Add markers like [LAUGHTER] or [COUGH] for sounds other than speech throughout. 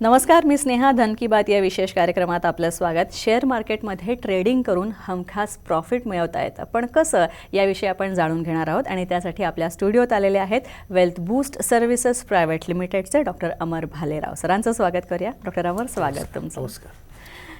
नमस्कार मी स्नेहा धन की बात या विशेष कार्यक्रमात आपलं स्वागत. शेअर मार्केटमध्ये ट्रेडिंग करून हमखास प्रॉफिट मिळवता येतं. पण कसं याविषयी आपण जाणून घेणार आहोत आणि त्यासाठी आपल्या स्टुडिओत आलेले आहेत वेल्थ बूस्ट सर्व्हिसेस प्रायव्हेट लिमिटेडचे डॉक्टर अमर भालेराव. सरांचं स्वागत करूया. डॉक्टर अमर स्वागत तुमचं. नमस्कार.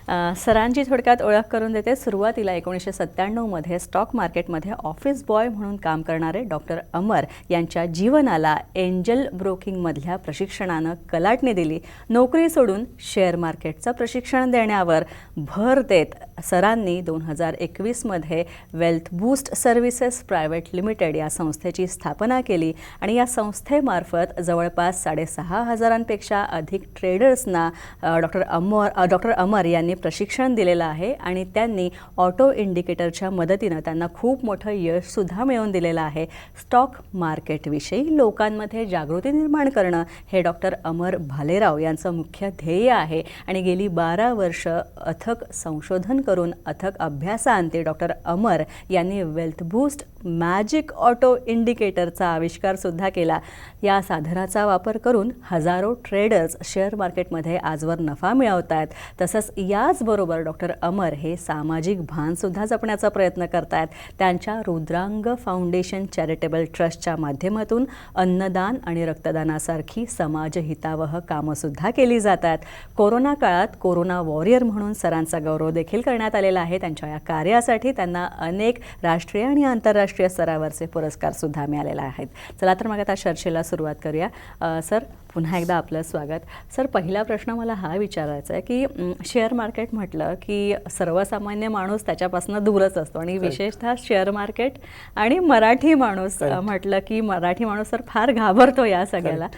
सरांची थोडक्यात ओळख करून देते. सुरुवातीला एकोणीसशे सत्त्याण्णवमध्ये स्टॉक मार्केटमध्ये ऑफिस बॉय म्हणून काम करणारे डॉक्टर अमर यांच्या जीवनाला एंजल ब्रोकिंगमधल्या प्रशिक्षणानं कलाटणी दिली. नोकरी सोडून शेअर मार्केटचं प्रशिक्षण देण्यावर भर देत सरांनी दोन हजार एकवीसमध्ये wealth boost services private limited या संस्थेची स्थापना केली आणि या संस्थेमार्फत जवळपास साडेसहा हजारांपेक्षा अधिक ट्रेडर्सना डॉक्टर अमर डॉक्टर अमर यांनी प्रशिक्षण दिलेलं आहे आणि त्यांनी ऑटो इंडिकेटरच्या मदतीनं त्यांना खूप मोठं यशसुद्धा मिळवून दिलेलं आहे. स्टॉक मार्केटविषयी लोकांमध्ये जागृती निर्माण करणं हे डॉक्टर अमर भालेराव यांचं मुख्य ध्येय आहे आणि गेली बारा वर्ष अथक संशोधन करून अथक अभ्यासांती डॉक्टर अमर यांनी वेल्थ बूस्ट मॅजिक ऑटो इंडिकेटरचा आविष्कारसुद्धा केला. या साधनाचा वापर करून हजारो ट्रेडर्स शेअर मार्केटमध्ये आजवर नफा मिळवत आहेत तसंच या याचबरोबर डॉक्टर अमर हे सामाजिक भानसुद्धा जपण्याचा प्रयत्न करत आहेत त्यांच्या रुद्रांग फाउंडेशन चॅरिटेबल ट्रस्टच्या माध्यमातून अन्नदान आणि रक्तदानासारखी समाजहितावह कामंसुद्धा केली जात आहेत कोरोना काळात कोरोना वॉरियर म्हणून सरांचा गौरव देखील करण्यात आलेला आहे. त्यांच्या या कार्यासाठी त्यांना अनेक राष्ट्रीय आणि आंतरराष्ट्रीय स्तरावरचे पुरस्कारसुद्धा मिळालेले आहेत. चला तर मग आता चर्चेला सुरुवात करूया. सर पुन्हा एकदा आपलं स्वागत. सर पहिला प्रश्न मला हा विचारायचा आहे की शेअर मार्केट म्हटलं की सर्वसामान्य माणूस त्याच्यापासून दूरच असतो आणि विशेषतः शेअर मार्केट आणि मराठी माणूस. म्हटलं की मराठी माणूस तर फार घाबरतो या सगळ्याला.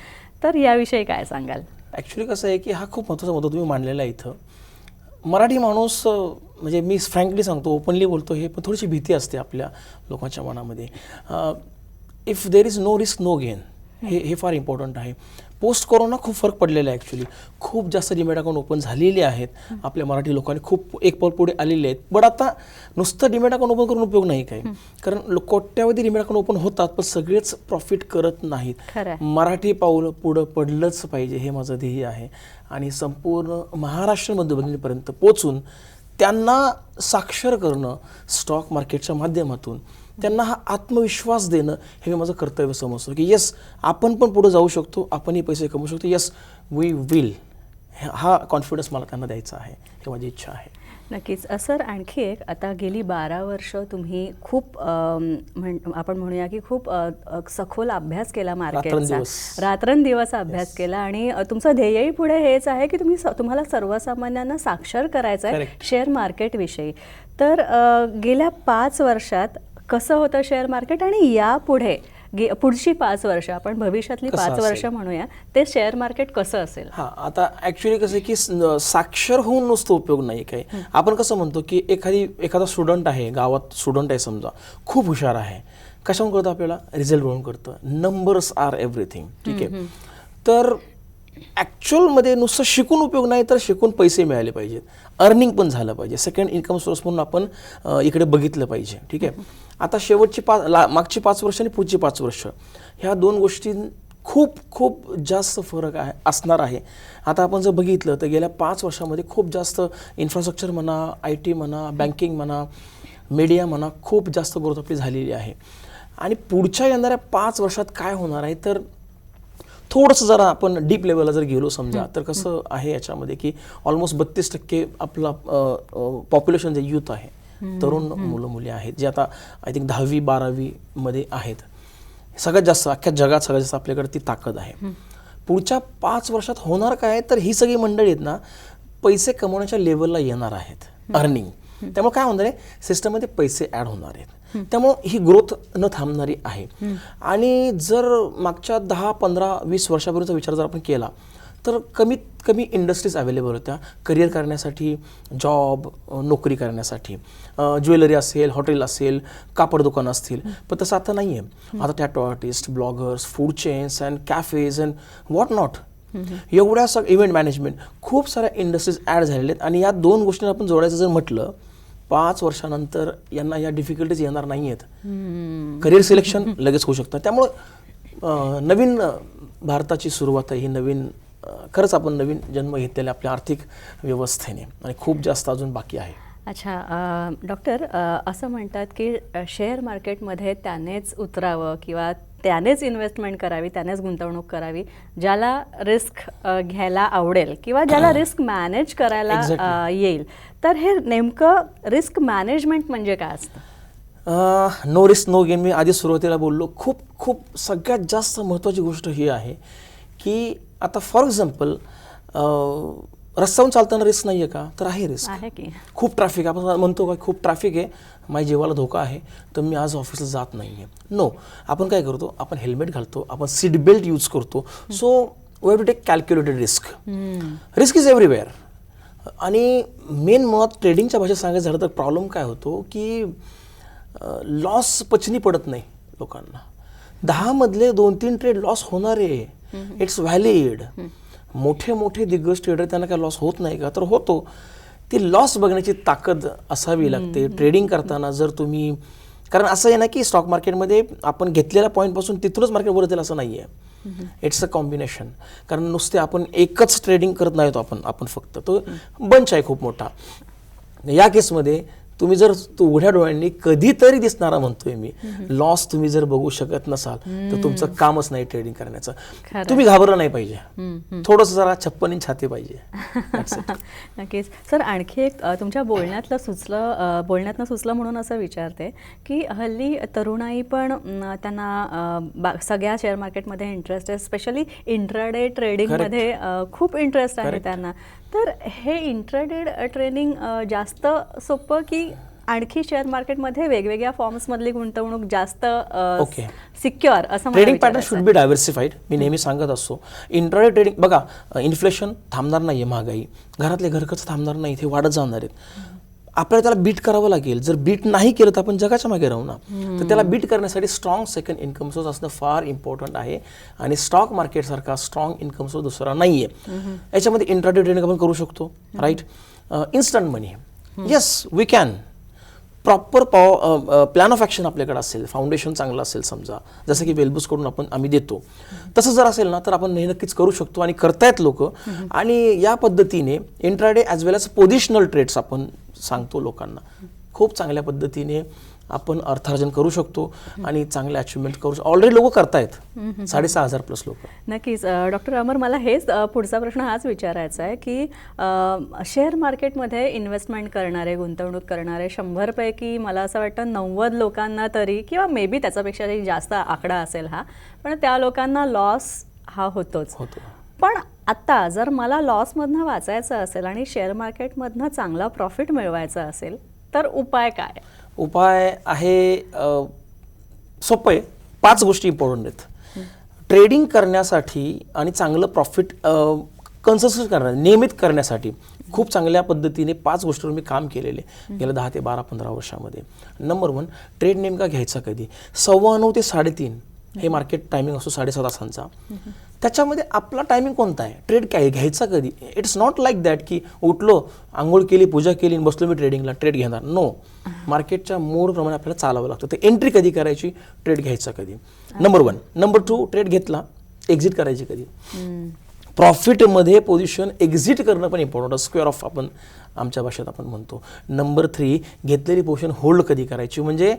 तर याविषयी काय सांगाल? ॲक्च्युली कसं आहे की हा खूप महत्त्वाचा मुद्दा तुम्ही मांडलेला आहे इथं. मराठी माणूस म्हणजे मी फ्रँकली सांगतो ओपनली बोलतो हे पण थोडीशी भीती असते आपल्या लोकांच्या मनामध्ये. If there is no risk no gain हे हे फार इम्पॉर्टंट आहे. पोस्ट कोरोना खूप फरक पडलेला आहे ॲक्च्युली खूप जास्त डिमेट अकाउंट ओपन झालेले आहेत. आपल्या मराठी लोकांनी खूप एक पाऊल पुढे आलेले आहेत. बट आता नुसतं डिमेट अकाउंट ओपन करून उपयोग नाही काही. कारण कोट्यावधी डिमेट अकाउंट ओपन होतात पण सगळेच प्रॉफिट करत नाहीत. मराठी पाऊल पुढं पडलंच पाहिजे हे माझं ध्येय आहे. आणि संपूर्ण महाराष्ट्र मध्यपर्यंत पोचून त्यांना साक्षर करणं स्टॉक मार्केटच्या माध्यमातून त्यांना हा आत्मविश्वास देणं हे मी माझं कर्तव्य समजतो की येस आपण पण पुढे जाऊ शकतो आपणही पैसे कमवू शकतो. येस वी विल हा कॉन्फिडन्स मला त्यांना द्यायचा आहे ही माझी इच्छा आहे. नक्कीच. सर आणखी एक आता गेली बारा वर्ष तुम्ही खूप म्हण आपण म्हणूया की खूप सखोल अभ्यास केला मार्केटचा. रात्रंदिवस. अभ्यास केला आणि तुमचं ध्येयही पुढे हेच आहे की तुम्ही तुम्हाला सर्वसामान्यांना साक्षर करायचं आहे. शेअर मार्केटविषयी तर गेल्या पाच वर्षात कसं होतं शेअर मार्केट आणि यापुढे गे पुढची पाच वर्ष आपण भविष्यातली पाच वर्ष? म्हणूया ते शेअर मार्केट कसं असेल? हां आता ॲक्च्युली कसं की साक्षर होऊन नुसतं उपयोग नाही काही. आपण कसं म्हणतो की एखादी एखादा स्टुडंट आहे गावात स्टुडंट आहे समजा खूप हुशार आहे. कशावरून करतं आपल्याला? रिझल्ट बघून करतं नंबर्स आर एव्हरीथिंग ठीक आहे? तर ॲक्च्युअलमध्ये नुसतं शिकून उपयोग नाही तर शिकून पैसे मिळाले पाहिजेत. अर्निंग पण झालं पाहिजे. सेकंड इन्कम सोर्स म्हणून आपण इकडे बघितलं पाहिजे. ठीक आहे? आता शेवटची पाच ला मागची पाच वर्ष आणि पुढची पाच वर्ष. ह्या दोन गोष्टी खूप खूप जास्त फरक आहे असणार आहे. आता आपण जर बघितलं तर गेल्या पाच वर्षामध्ये खूप जास्त इन्फ्रास्ट्रक्चर म्हणा आय टी म्हणा बँकिंग म्हणा मीडिया म्हणा खूप जास्त ग्रोथ आपली झालेली आहे. आणि पुढच्या येणाऱ्या पाच वर्षात काय होणार आहे? तर थोडंसं जरा आपण डीप लेवलला जर गेलो समजा तर कसं आहे याच्यामध्ये की ऑलमोस्ट बत्तीस टक्के आपला पॉप्युलेशन जे युथ आहे तरुण मुलं मुली आहेत जे आता आय थिंक दहावी बारावीमध्ये आहेत. सगळ्यात जास्त अख्ख्या जगात सगळ्यात जास्त आपल्याकडे ती ताकद आहे. पुढच्या पाच वर्षात होणार काय तर ही सगळी मंडळी आहेत ना पैसे कमवण्याच्या लेवलला येणार आहेत अर्निंग त्यामुळे काय होणार आहे सिस्टममध्ये पैसे ॲड होणार आहेत. त्यामुळं ही ग्रोथ न थांबणारी आहे. आणि जर मागच्या दहा पंधरा वीस वर्षापूर्वीचा विचार जर आपण केला तर कमीत कमी इंडस्ट्रीज अवेलेबल होत्या. करिअर करण्यासाठी जॉब नोकरी करण्यासाठी. ज्वेलरी असेल हॉटेल असेल कापड दुकान असतील. पण तसं आता नाही आहे आता tattoo artist bloggers food chains and cafes and what not एवढ्या सग इव्हेंट मॅनेजमेंट खूप साऱ्या इंडस्ट्रीज ॲड झालेल्या आहेत. आणि या दोन गोष्टी आपण जोडायचं जर म्हटलं पाच वर्षानंतर यांना या डिफिकल्टीज येणार नाही आहेत करिअर सिलेक्शन लगेच होऊ शकतं. त्यामुळं नवीन भारताची सुरुवात आहे. ही नवीन खरंच आपण नवीन जन्म घेतलेल्या आपल्या आर्थिक व्यवस्थेने. आणि खूप जास्त अजून बाकी आहे. अच्छा डॉक्टर असं म्हणतात की शेअर मार्केटमध्ये त्यानेच उतरावं किंवा त्यानेच इन्व्हेस्टमेंट करावी त्यानेच गुंतवणूक करावी ज्याला रिस्क घ्यायला आवडेल किंवा ज्याला रिस्क मॅनेज करायला. येईल. तर हे नेमकं रिस्क मॅनेजमेंट म्हणजे काय असतं? नो रिस्क नो गेन मी आधी सुरुवातीला बोललो खूप खूप सगळ्यात जास्त महत्त्वाची गोष्ट ही आहे की आता फॉर एक्झाम्पल रस्त्यावरून चालताना रिस्क नाही आहे का? तर आहे रिस्क आहे की. खूप ट्रॅफिक आपण म्हणतो का खूप ट्रॅफिक आहे. माझ्या जीवाला धोका आहे. तर मी आज ऑफिसला जात नाही आहे नो आपण काय करतो? आपण हेल्मेट घालतो. आपण सीट बेल्ट यूज करतो. So we to take calculated risk risk is everywhere आणि मेन मुळात ट्रेडिंगच्या भाषेत सांगायचं झालं तर प्रॉब्लेम काय होतो की लॉस पचनी पडत नाही लोकांना. दहामधले दोन तीन ट्रेड लॉस होणारे इट्स व्हॅलिड मोठे मोठे दिग्गज ट्रेडर त्यांना काय लॉस होत नाही का? तर होतो. ती लॉस बघण्याची ताकद असावी लागते. ट्रेडिंग करताना जर तुम्ही कारण असं आहे ना की स्टॉक मार्केटमध्ये आपण घेतलेल्या पॉईंटपासून तिथूनच मार्केट वर येईल असं नाही आहे इट्स अ कॉम्बिनेशन कारण नुसते आपण एकच ट्रेडिंग करत नाही आपण आपण फक्त. तो बंच आहे खूप मोठा. या केसमध्ये तुम्ही जर उघड्या डोळ्यांनी कधीतरी दिसणारा म्हणतोय मी लॉस तुम्ही जर बघू शकत नसाल तर तुमचं कामच नाही ट्रेडिंग करण्याचं. तुम्ही घाबरलं नाही पाहिजे. थोडंसं जरा छप्पन इंच छाती पाहिजे. [LAUGHS] नक्कीच. सर आणखी एक तुमच्या बोलण्यातलं सुचलं बोलण्यातनं सुचलं म्हणून असं विचारते की हल्ली तरुणाई पण त्यांना सगळ्या शेअर मार्केटमध्ये इंटरेस्ट आहे स्पेशली इंट्राडे ट्रेडिंगमध्ये खूप इंटरेस्ट आहे. त्यांना. तर हे इंट्राडे ट्रेडिंग जास्त सोपं की आणखी शेअर मार्केटमध्ये वेगवेगळ्या फॉर्म्समधली गुंतवणूक जास्त Okay. सिक्युअर असं trading pattern should be diversified मी नेहमी सांगत असतो. इंट्राडे ट्रेडिंग बघा इन्फ्लेशन थांबणार नाही आहे महागाई. घरातले घरखर्च थांबणार नाही ते वाढत जाणार आहेत. आपल्याला त्याला बीट करावं लागेल. जर बीट नाही केलं तर आपण जगाच्या मागे राहू ना. तर त्याला बीट करण्यासाठी स्ट्रॉंग सेकंड इन्कम सोर्स असणं फार इम्पॉर्टंट आहे. आणि स्टॉक मार्केटसारखा स्ट्रॉंग इन्कम सोर्स दुसरा नाही आहे याच्यामध्ये इंट्राडे ट्रेडिंग आपण करू शकतो right instant money yes we can proper पॉ प्लॅन ऑफ ॲक्शन आपल्याकडे असेल फाउंडेशन चांगलं असेल समजा. जसं की वेलबुस करून आपण आम्ही देतो. तसं जर असेल ना तर आपण हे नक्कीच करू शकतो आणि करतायत लोक. आणि या पद्धतीने intraday as well as positional trades आपण सांगतो लोकांना. खूप चांगल्या पद्धतीने आपण अर्थार्जन करू शकतो आणि चांगले अचिव्हमेंट करू शकतो ऑलरेडी लोक करतायत. साडेसहा हजार प्लस लोक. नक्कीच. डॉक्टर अमर मला हेच पुढचा प्रश्न हाच विचारायचा आहे की शेअर मार्केटमध्ये इन्व्हेस्टमेंट करणारे गुंतवणूक करणारे शंभरपैकी मला असं वाटतं नव्वद लोकांना तरी किंवा मे बी त्याच्यापेक्षाही जास्त आकडा असेल हा पण त्या लोकांना लॉस हा होतोच. होतो. पण आत्ता जर मला लॉसमधनं वाचायचं असेल आणि शेअर मार्केटमधनं चांगला प्रॉफिट मिळवायचा असेल तर उपाय काय? उपाय आहे सोपं आहे. पाच गोष्टी इम्पॉर्टंट आहेत. ट्रेडिंग करण्यासाठी आणि चांगलं प्रॉफिट कन्सन्स करण्या नियमित करण्यासाठी खूप चांगल्या पद्धतीने पाच गोष्टीवर मी काम केलेले गेल्या दहा ते बारा पंधरा वर्षामध्ये. नंबर वन ट्रेड नेमका घ्यायचा कधी? सव्वा नऊ ते साडेतीन. हे मार्केट टायमिंग असतो साडेसात तासांचा. त्याच्यामध्ये आपला टायमिंग कोणता आहे? ट्रेड काय घ्यायचा कधी? इट्स नॉट लाईक दॅट की उठलो आंघोळ केली पूजा केली आणि बसलो मी ट्रेडिंगला ट्रेड घेणार. नो मार्केटच्या मोडप्रमाणे आपल्याला चालावं लागतं. तर एंट्री कधी करायची? ट्रेड घ्यायचा कधी. Number one number two trade घेतला एक्झिट करायची कधी. प्रॉफिटमध्ये पोझिशन एक्झिट करणं पण इम्पॉर्टंट स्क्वेअर ऑफ आपण आमच्या भाषेत आपण म्हणतो. नंबर थ्री घेतलेली पोझिशन होल्ड कधी करायची? म्हणजे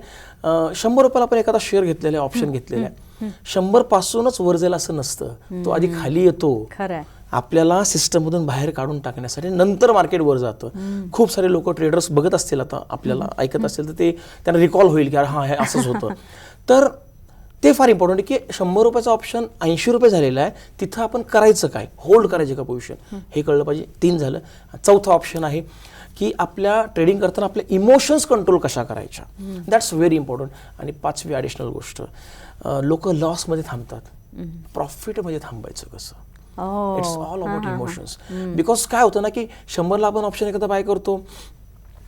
शंभर रुपयाला आपण एखादा शेअर घेतलेला आहे ऑप्शन घेतलेला आहे. शंभर पासूनच वर जाईल असं नसतं. तो आधी खाली येतो. आपल्याला सिस्टममधून बाहेर काढून टाकण्यासाठी नंतर मार्केट वर जातं. खूप सारे लोक ट्रेडर्स बघत असतील आता आपल्याला ऐकत असतील तर ते त्यांना रिकॉल होईल की हां हे असंच होतं. [LAUGHS] तर ते फार इम्पॉर्टंट की शंभर रुपयाचा ऑप्शन ऐंशी रुपये झालेला आहे तिथं आपण करायचं काय? होल्ड करायचे का पोझिशन हे कळलं पाहिजे. तीन झालं. चौथा ऑप्शन आहे की आपल्या ट्रेडिंग करताना आपल्या इमोशन्स कंट्रोल कशा करायच्या? दॅट्स व्हेरी इम्पॉर्टंट आणि पाचवी ॲडिशनल गोष्ट लोक लॉसमध्ये थांबतात. प्रॉफिटमध्ये थांबायचं कसं? It's all about emotions because काय होतं ना की शंभरला आपण ऑप्शन एखादा बाय करतो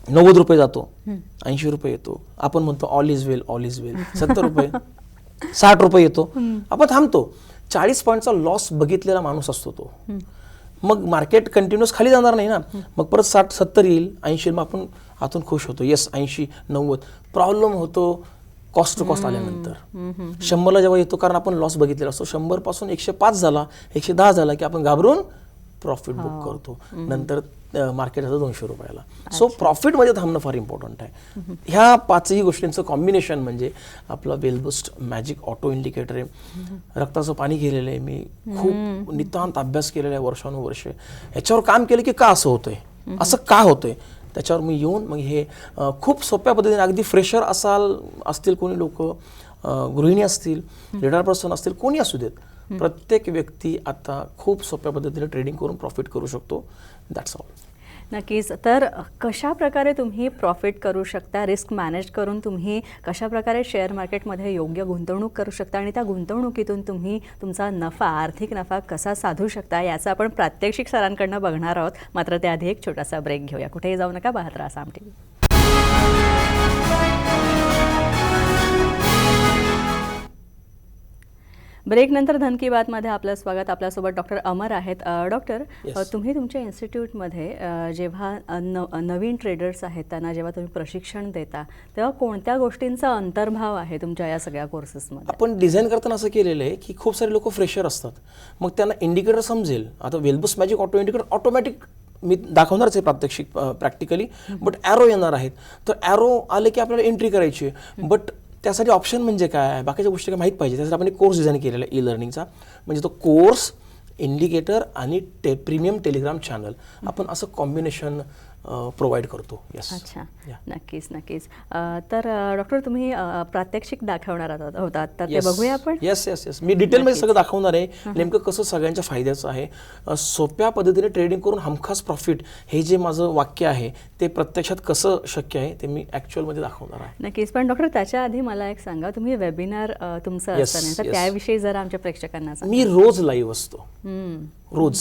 नव्वद रुपये जातो ऐंशी रुपये येतो. आपण म्हणतो all is well all is well सत्तर रुपये. [LAUGHS] साठ रुपये येतो. आपण थांबतो. चाळीस पॉईंटचा लॉस बघितलेला माणूस असतो तो. मग मार्केट कंटिन्युअस खाली जाणार नाही ना. मग परत साठ सत्तर येईल ऐंशी मग आपण आतून खुश होतो. येस ऐंशी नव्वद. प्रॉब्लेम होतो कॉस्ट टू कॉस्ट आल्यानंतर. शंभरला जेव्हा येतो कारण आपण लॉस बघितलेला असतो. शंभरपासून एकशे पाच झाला एकशे दहा झाला की आपण घाबरून प्रॉफिट बुक करतो. नंतर मार्केट जातं दोनशे रुपयाला. सो प्रॉफिटमध्ये थांबणं फार इम्पॉर्टंट आहे. ह्या पाचही गोष्टींचं कॉम्बिनेशन म्हणजे आपलं वेलबुस्ट मॅजिक ऑटो इंडिकेटर आहे. रक्ताचं पाणी केलेलं आहे मी. खूप नितांत अभ्यास केलेला आहे वर्षानुवर्षे. याच्यावर काम केलं की का असं होतंय? असं का होतंय? त्याच्यावर मी येऊन मग हे खूप सोप्या पद्धतीने अगदी फ्रेशर असाल असतील कोणी लोक गृहिणी असतील लिडर पर्सन असतील कोणी असू देत. प्रत्येक व्यक्ती आता खूप सोप्या पद्धतीने ट्रेडिंग करून प्रॉफिट करू शकतो. दॅट्स ऑल नक्कीच. तर कशा प्रकारे तुम्ही प्रॉफिट करू शकता रिस्क मॅनेज करून तुम्ही कशा प्रकारे शेअर मार्केटमध्ये योग्य गुंतवणूक करू शकता आणि त्या गुंतवणुकीतून तुम्ही तुमचा नफा आर्थिक नफा कसा साधू शकता याचं आपण प्रात्यक्षिक सरांकडनं बघणार आहोत. मात्र त्याआधी एक छोटासा ब्रेक घेऊया. कुठेही जाऊ नका. पाहत राहा साम टी ब्रेक नंतर धन की बातमध्ये आपलं स्वागत. आपल्यासोबत डॉक्टर अमर आहेत. डॉक्टर तुम्ही तुमच्या इन्स्टिट्यूटमध्ये जेव्हा न नवीन ट्रेडर्स आहेत त्यांना जेव्हा तुम्ही प्रशिक्षण देता तेव्हा कोणत्या गोष्टींचा अंतर्भाव आहे तुमच्या या सगळ्या कोर्सेसमध्ये आपण डिझाईन करताना असं केलेलं आहे की खूप सारे लोक फ्रेशर असतात. मग त्यांना इंडिकेटर समजेल. आता wealth boost magic auto indicator automatic मी दाखवणारच आहे प्रात्यक्षिक प्रॅक्टिकली बट ॲरो येणार आहेत. तर ॲरो आले की आपल्याला एंट्री करायची बट त्यासाठी ऑप्शन म्हणजे काय बाकीच्या गोष्टी काय माहीत पाहिजे. त्यासाठी आपण एक कोर्स डिझाईन केलेला आहे ई लर्निंगचा म्हणजे तो कोर्स इंडिकेटर आणि टे प्रीमियम टेलिग्राम चॅनल आपण असं कॉम्बिनेशन प्रोव्हाइड करतो. येस अच्छा. नक्कीच नक्कीच. तर डॉक्टर तुम्ही प्रात्यक्षिक दाखवणार आहात- होतात. तर ते बघूया आपण? येस येस येस मी डिटेलमध्ये सगळं दाखवणार आहे. नेमकं कसं सगळ्यांच्या फायद्याचं आहे. सोप्या पद्धतीने ट्रेडिंग करून हमखास प्रॉफिट हे जे माझं वाक्य आहे ते प्रत्यक्षात कसं शक्य आहे ते मी ॲक्च्युअलमध्ये दाखवणार आहे. नक्कीच. पण डॉक्टर त्याच्या आधी मला एक सांगा. तुम्ही वेबिनार तुमचं Yes, असतं ना, तर yes. त्याविषयी जरा आमच्या प्रेक्षकांना मी रोज लाईव्ह असतो. रोज.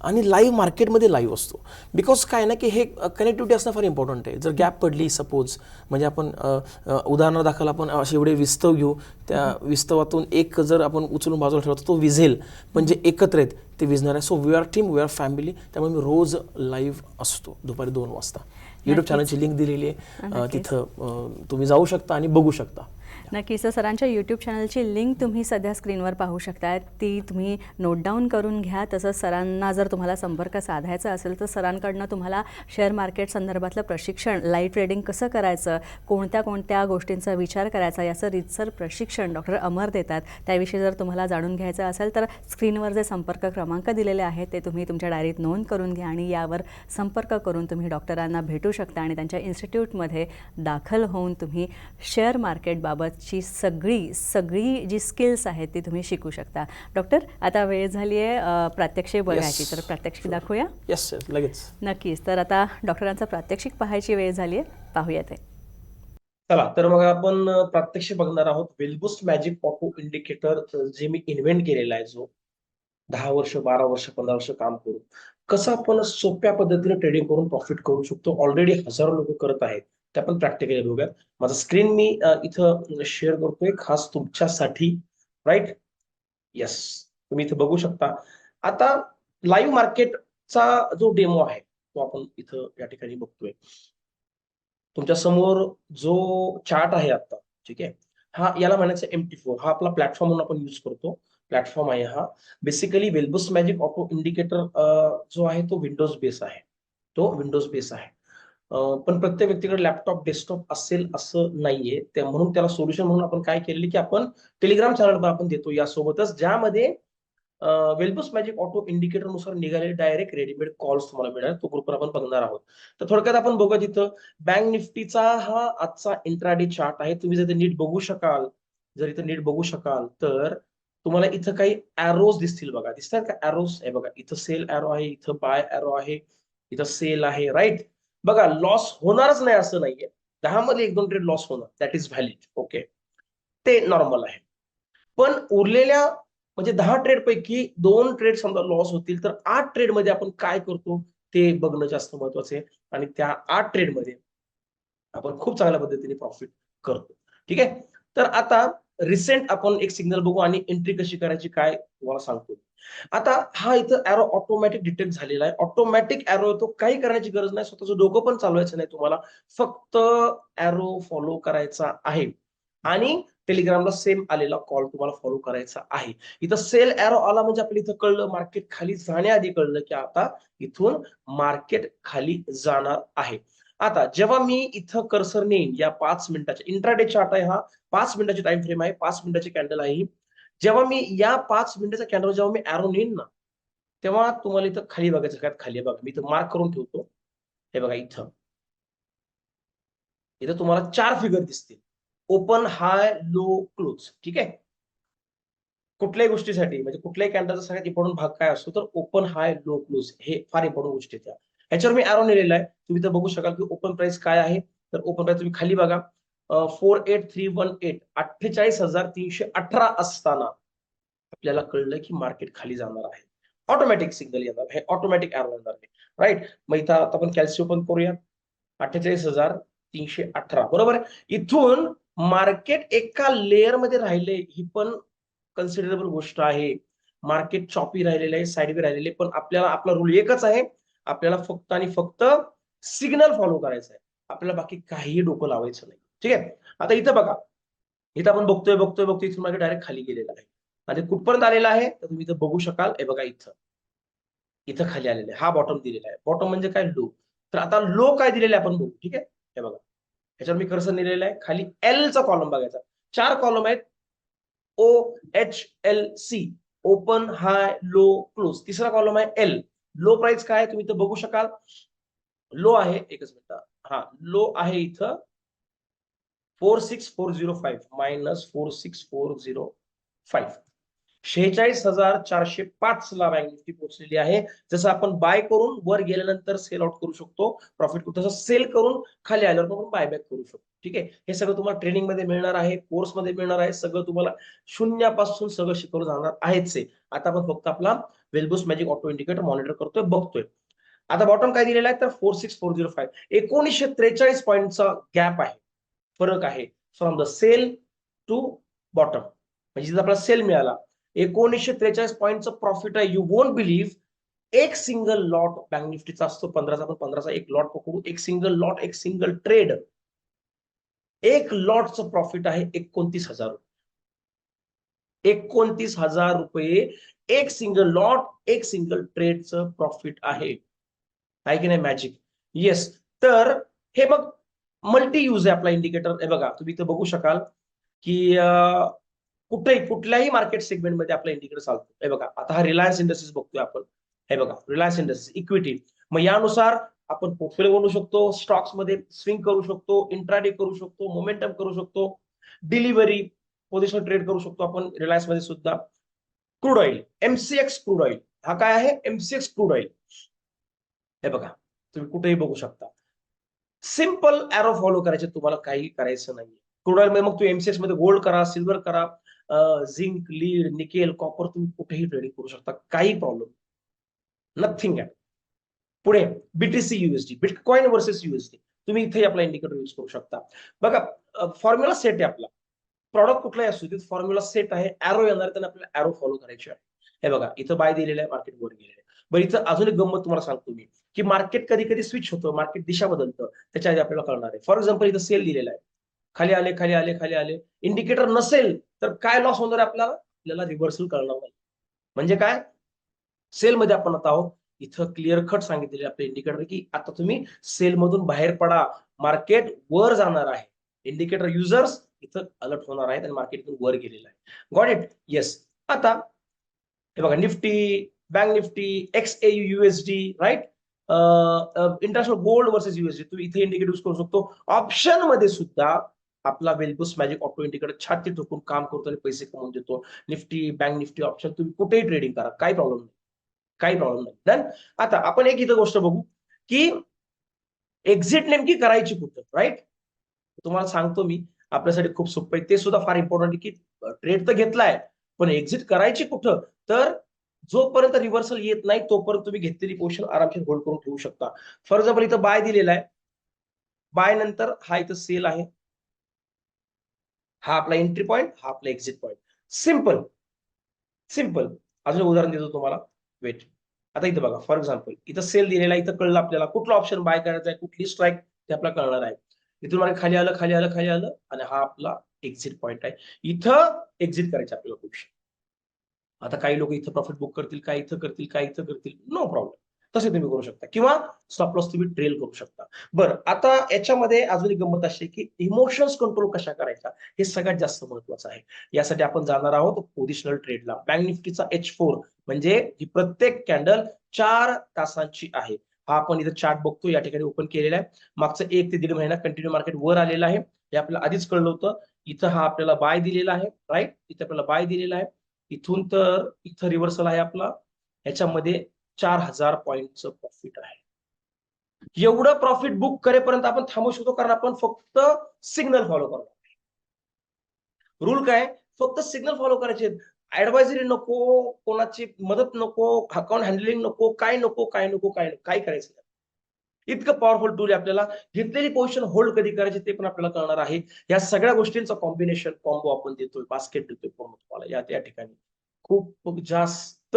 आणि लाईव्ह मार्केटमध्ये लाईव्ह असतो. बिकॉज काय ना की हे कनेक्टिव्हिटी असणं फार इम्पॉर्टंट आहे. जर गॅप पडली सपोज म्हणजे आपण अ, अ, उदाहरण दाखल आपण असे एवढे विस्तव घेऊ त्या विस्तवातून एक जर आपण उचलून बाजूला ठेवतो तो विझेल पण जे एकत्र आहेत ते विझणार आहे. So we are team we are family त्यामुळे मी रोज लाईव्ह असतो दुपारी दोन वाजता. यूट्यूब चॅनलची लिंक दिलेली आहे. तिथं तुम्ही जाऊ शकता आणि बघू शकता. नक्कीच सर सरांच्या यूट्यूब चॅनलची लिंक तुम्ही सध्या स्क्रीनवर पाहू शकता ती तुम्ही नोट डाऊन करून घ्या. तसंच सरांना जर तुम्हाला संपर्क साधायचा असेल तर सरांकडनं तुम्हाला शेअर मार्केट संदर्भातलं प्रशिक्षण लाईव्ह ट्रेडिंग कसं करायचं कोणत्या कोणत्या गोष्टींचा विचार करायचा याचं रितसर प्रशिक्षण डॉक्टर अमर देतात. त्याविषयी जर तुम्हाला जाणून घ्यायचं असेल तर स्क्रीनवर जे संपर्क क्रमांक दिलेले आहेत ते तुम्ही तुमच्या डायरीत नोंद करून घ्या आणि यावर संपर्क करून तुम्ही डॉक्टरांना भेटू शकता आणि त्यांच्या इन्स्टिट्यूटमध्ये दाखल होऊन तुम्ही शेअर मार्केटबाबत मार्केटबाबतची सगळी सगळी जी स्किल्स आहेत ती तुम्ही शिकू शकता. डॉक्टर आता वेळ झाली आहे प्रात्यक्षिक बघायची. तर प्रात्यक्षिक दाखवूया. येस येस लगेच. नक्कीच. तर आता डॉक्टरांचं प्रात्यक्षिक पाहायची वेळ झाली आहे. पाहूया ते. चला तर मग आपण प्रात्यक्षिक बघणार आहोत. वेलबुस्ट मॅजिक ऑटो इंडिकेटर जे मी इन्व्हेंट केलेला आहे जो. दहा वर्ष बारा वर्ष पंधरा वर्ष काम करून. कसं आपण सोप्या पद्धतीने ट्रेडिंग करून प्रॉफिट करू शकतो? ऑलरेडी हजारो लोक करत आहेत. त्या पण प्रॅक्टिकली बघूयात. माझा स्क्रीन मी इथं शेअर करतोय खास तुमच्यासाठी राईट येस तुम्ही इथं बघू शकता. आता लाईव्ह मार्केटचा जो डेमो आहे तो आपण इथं या ठिकाणी बघतोय. तुमच्यासमोर जो चार्ट आहे आता ठीक आहे? हा याला म्हणायचं एम टी फोर हा आपला प्लॅटफॉर्म म्हणून आपण युज करतो. प्लॅटफॉर्म आहे हा. Basically wealth boost magic auto indicator जो आहे तो विंडोज बेस आहे. तो विंडोज बेस आहे. पण प्रत्येक व्यक्तीकडे लॅपटॉप डेस्कटॉप असेल असं नाहीये. त्या म्हणून त्याला सोल्युशन म्हणून आपण काय केलेलं की आपण टेलिग्राम चॅनल आपण देतो यासोबतच ज्यामध्ये वेलबस मॅजिक ऑटो इंडिकेटरनुसार निघालेले डायरेक्ट रेडीमेड कॉल्स तुम्हाला मिळणार. तो ग्रुपवर आपण बघणार आहोत. तर थोडक्यात आपण बघूया तिथं. बँक निफ्टीचा हा आजचा इंट्राडे चार्ट आहे. तुम्ही जर ते नीट बघू शकाल जर इथं नीट बघू शकाल तर तुम्हाला इथं काही अॅरोज दिसतील बघा. दिसतात का अॅरोज आहे बघा. इथं सेल अॅरो आहे इथं बाय अॅरो आहे इथं सेल आहे राईट बघा लॉस होणारच नाही असं नाहीये. दहा मध्ये एक दोन ट्रेड लॉस होणार. दॅट इज व्हॅलिड ओके ते नॉर्मल आहे. पण उरलेल्या म्हणजे दहा ट्रेड पैकी दोन ट्रेड समजा लॉस होतील तर आठ ट्रेडमध्ये आपण काय करतो? ते बघणं जास्त महत्वाचं आहे. आणि त्या आठ ट्रेडमध्ये आपण खूप चांगल्या पद्धतीने प्रॉफिट करतो. ठीक आहे? तर आता रिसेंट आपण एक सिग्नल बघू आणि एंट्री कशी करायची काय तुम्हाला सांगतो. आता हा इथं अॅरो ऑटोमॅटिक डिटेक्ट झालेला आहे. ऑटोमॅटिक अॅरो तो काही करण्याची गरज नाही. स्वतःचं डोकं पण चालवायचं नाही तुम्हाला. फक्त अॅरो फॉलो करायचा आहे. आणि टेलिग्रामला सेम आलेला कॉल तुम्हाला फॉलो करायचा आहे. इथं सेल एरो आला म्हणजे आपल्याला इथं कळलं मार्केट खाली जाण्याआधी कळलं की आता इथून मार्केट खाली जाणार आहे. आता जेव्हा मी इथं कर्सर नेईन या पाच मिनिटाच्या इंट्राडे चार्ट आहे हा पाच मिनिटाची टाइम फ्रेम आहे पाच मिनिटाची कॅन्डल आहे ही. जेव्हा मी या पाच मिनिटाच्या कॅन्डल जेव्हा मी एरो नेईन ना तेव्हा तुम्हाला इथं खाली बघायचं काय खाली बघा. मी इथं मार्क करून ठेवतो. हे बघा इथं. इथं तुम्हाला चार फिगर दिसतील. ओपन हाय लो क्लोज ठीक आहे? कुठल्याही गोष्टीसाठी म्हणजे कुठल्याही कॅन्डलचा सगळ्यात इम्पॉर्टंट भाग काय असतो तर ओपन हाय लो क्लोज हे फार इम्पॉर्टंट गोष्टी आहेत त्या. ह्याच्यावर मी एरो नेलेला आहे. तुम्ही तर बघू शकाल की ओपन प्राइस काय आहे. तर ओपन प्राइस तुम्ही खाली बघा. Four eight three one eight अठ्ठेचाळीस हजार तीनशे अठरा असताना आपल्याला कळलं की मार्केट खाली जाणार आहे. ऑटोमॅटिक सिग्नल येणार हे ऑटोमॅटिक एरो येणार आहे. राईट मग इथं आता आपण कॅल्शियम पण करूया अठ्ठेचाळीस हजार तीनशे अठरा बरोबर आहे? इथून मार्केट एका लेअरमध्ये राहिले ही पण कन्सिडरेबल गोष्ट आहे. मार्केट चॉपी राहिलेलं आहे साईडवे राहिलेले आहे, पण आपल्याला आपला रूल एकच आहे. आपल्याला फक्त आणि फक्त सिग्नल फॉलो करायचा आहे. आपल्याला बाकी काहीही डोकं लावायचं नाही. ठीक आहे? आता इथं बघा. इथं आपण बघतोय बघतोय बघतोय इथून मागे डायरेक्ट खाली गेलेला आहे. आता कुठपर्यंत आलेला आहे तर तुम्ही इथं बघू शकाल. हे बघा इथं. इथं खाली आलेलं आहे. हा बॉटम दिलेला आहे. बॉटम म्हणजे काय? लो तर आता लो काय दिलेलं आहे आपण बघू. ठीक आहे? हे बघा. ह्याच्यावर मी कर्सर लिहिलेलं आहे. खाली एल चा कॉलम बघायचा. चार कॉलम आहेत. O H L C open high low close तिसरा कॉलम आहे एल लो प्राइस काय आहे? तुम्ही इथं बघू शकाल. लो आहे. एकच मिनिट. हा. लो आहे इथं. Four six four zero five minus four six four zero five. शेहेचाळीस हजार चारशे पाच ला बँक निफ्टी पोहोचलेली आहे. जसं आपण बाय करून वर गेल्यानंतर सेल आउट करू शकतो प्रॉफिट तसं सेल करून खाली आल्यावर आपण बायबॅक करू शकतो. ठीक आहे? हे सगळं तुम्हाला ट्रेनिंगमध्ये मिळणार आहे कोर्समध्ये मिळणार आहे. सगळं तुम्हाला शून्यापासून सगळं शिकवलं जाणार आहेच आहे आता आपण फक्त आपला वेलबुस मॅजिक ऑटो इंडिकेटर मॉनिटर करतोय बघतोय. आता बॉटम काय दिलेला आहे? तर four six four zero five एकोणीसशे त्रेचाळीस पॉईंटचा गॅप आहे. फरक आहे. From the sell to bottom म्हणजे आपला आपल्याला सेल मिळाला एकोणीसशे त्रेचाळीस पॉईंटचं प्रॉफिट आहे. यू वोंट बिलीव्ह एक सिंगल लॉट बँक निफ्टीचा असतो पंधराचा पण पंधराचा एक लॉट पकडू. एक सिंगल लॉट एक सिंगल ट्रेड एक लॉटचं प्रॉफिट आहे एकोणतीस हजार रुपये. एकोणतीस हजार रुपये एक सिंगल लॉट एक सिंगल ट्रेडचं प्रॉफिट आहे. आहे की नाही मॅजिक येस तर हे मग मल्टी यूज आहे आपला इंडिकेटर हे बघा तुम्ही इथं बघू शकाल की कुठेही कुठल्याही मार्केट सेगमेंटमध्ये आपला इंडिकेटर चालतो. हे बघा आता हा रिलायन्स इंडस्ट्रीज बघतोय आपण. हे बघा रिलायन्स इंडस्ट्रीज इक्विटी मग यानुसार आपण पोर्टफोलिओ बनवू शकतो स्टॉक्समध्ये स्विंग करू शकतो इंट्राडे करू शकतो मोमेंटम करू शकतो डिलिव्हरी पोझिशन ट्रेड करू शकतो आपण रिलायन्समध्ये सुद्धा. Crude oil MCX crude oil हा काय आहे? एमसीएक्स क्रूड ऑइल हे बघा तुम्ही कुठेही बघू शकता. सिंपल एरो फॉलो करायचे तुम्हाला काही करायचं नाही क्रूड मग तू एमसीएसमध्ये गोल्ड करा सिल्वर करा झिंक लीड निकेल कॉपर तुम्ही कुठेही ट्रेडिंग करू शकता. काही प्रॉब्लेम नथिंग ॲट पुढे BTC USD bitcoin versus USD तुम्ही इथे आपला इंडिकेटर यूज करू शकता. बघा फॉर्म्युला सेट आहे आपला. प्रॉडक्ट कुठलाही असू दे फॉर्म्युला सेट आहे. एरो येणार आहे, त्यांना आपल्याला एरो फॉलो करायचे आहे. हे बघा इथं बाय दिलेलं आहे मार्केट वर गेलेलं आहे. बरं इथं अजून एक गंमत तुम्हाला सांगतो मी. की मार्केट कधी कधी स्विच होतं मार्केट दिशा बदलतं. त्याच्या आधी आपल्याला कळणार आहे. फॉर एक्झाम्पल इथं सेल दिलेला आहे. खाली आले खाली आले खाली आले. इंडिकेटर नसेल तर काय लॉस होणार आहे आपल्याला? आपल्याला रिव्हर्सल कळणार नाही. म्हणजे काय? सेल मध्ये आपण आता आहोत. इथं क्लिअर कट सांगितलेले आपले इंडिकेटर की आता तुम्ही सेल मधून बाहेर पडा. मार्केट वर जाणार आहे. इंडिकेटर युजर्स इथं अलर्ट होणार आहेत आणि मार्केट इथून वर गेलेलं आहे. गॉट इट येस आता हे बघा Nifty bank Nifty X A USD right international gold versus USD तुम्ही इथे इंडिकेटिव्ह यूज करू शकतो ऑप्शनमध्ये सुद्धा आपला वेलबुस मॅजिक ऑटो इंडिकेटर छाती ठोकून काम करतो आणि पैसे कमवून देतो. निफ्टी बँक निफ्टी ऑप्शन तुम्ही कुठेही ट्रेडिंग करा. काही प्रॉब्लेम नाही. काही प्रॉब्लेम नाही. डन आता आपण एक इथं गोष्ट बघू की एक्झिट नेमकी करायची कुठं राईट तुम्हाला सांगतो मी आपल्यासाठी खूप सोपं आहे. ते सुद्धा फार इम्पॉर्टंट आहे की ट्रेड तर घेतलाय पण एक्झिट करायची कुठं? तर जोपर्यंत रिव्हर्सल येत नाही तोपर्यंत तुम्ही घेतलेली पोझिशन आरामशीर होल्ड करून ठेवू शकता. फॉर एक्झाम्पल इथं बाय दिलेला आहे. बाय नंतर हा इथं सेल आहे. हा आपला एंट्री पॉईंट हा आपला एक्झिट पॉईंट सिंपल सिंपल अजून उदाहरण देतो तुम्हाला. वेट आता इथं बघा. फॉर एक्झाम्पल इथं सेल दिलेला आहे, इथं कळलं आपल्याला कुठलं ऑप्शन बाय करायचं आहे कुठली स्ट्राईक ते आपल्याला कळणार आहे. इथून मला खाली आलं खाली आलं खाली आलं आणि हा आपला एक्झिट पॉईंट आहे. इथं एक्झिट करायचं आपल्याला पोझिशन आता काही लोक इथं प्रॉफिट बुक करतील काय इथं करतील काय इथं करतील नो प्रॉब्लेम तसे तुम्ही करू शकता. किंवा स्टॉप लॉस तुम्ही ट्रेल करू शकता. बरं आता याच्यामध्ये अजून एक गंमत अशी की इमोशन्स कंट्रोल कशा करायचा हे सगळ्यात जास्त महत्वाचं आहे. यासाठी आपण जाणार आहोत पोझिशनल ट्रेडला बँक निफ्टीचा एच फोर म्हणजे ही प्रत्येक कॅन्डल चार तासांची आहे. हा आपण इथं चार्ट बघतो या ठिकाणी ओपन केलेला आहे. मागचा एक ते दीड महिना कंटिन्यू मार्केट वर आलेला आहे. हे आपल्याला आधीच कळलं होतं. इथं हा आपल्याला बाय दिलेला आहे राईट इथं आपल्याला बाय दिलेला आहे. इथून तर इथं रिव्हर्सल आहे आपला. याच्यामध्ये चार हजार पॉईंटचं प्रॉफिट आहे. एवढं प्रॉफिट बुक करेपर्यंत आपण थांबू शकतो कारण आपण फक्त सिग्नल फॉलो करतो. रूल काय? फक्त सिग्नल फॉलो करायचे ऍडवायझरी नको कोणाची मदत नको अकाउंट हँडलिंग नको काय नको काय नको काय नको काय करायचं इतकं पॉवरफुल टूल आहे आपल्याला. घेतलेली पोझिशन होल्ड कधी करायची ते पण आपल्याला कळणार आहे. या सगळ्या गोष्टींचं कॉम्बिनेशन कॉम्बो आपण देतोय बास्केट देतोय पूर्ण तुम्हाला. या त्या ठिकाणी खूप जास्त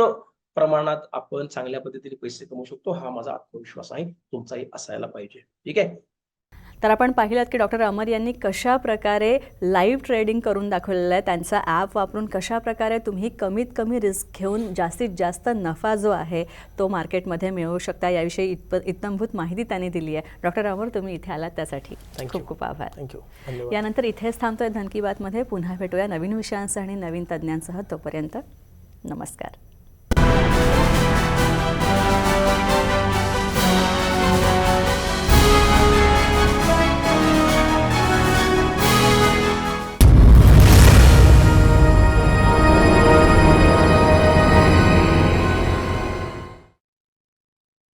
प्रमाणात आपण चांगल्या पद्धतीने पैसे कमवू शकतो. हा माझा आत्मविश्वास आहे. तुमचाही असायला पाहिजे. ठीक आहे? तर आपण पाहिलं की डॉक्टर अमर यांनी कशा प्रकारे लाईव्ह ट्रेडिंग करून दाखवलेलं आहे. त्यांचा ॲप वापरून कशा प्रकारे तुम्ही कमीत कमी रिस्क घेऊन जास्तीत जास्त नफा जो आहे तो मार्केटमध्ये मिळवू शकता याविषयी इतप इत्तमभूत माहिती त्यांनी दिली आहे. डॉक्टर अमर तुम्ही इथे आलात त्यासाठी खूप. खूप आभार. थँक्यू यानंतर इथेच थांबतोय धन की बातमध्ये पुन्हा भेटूया नवीन विषयांसह आणि नवीन तज्ज्ञांसह तोपर्यंत नमस्कार.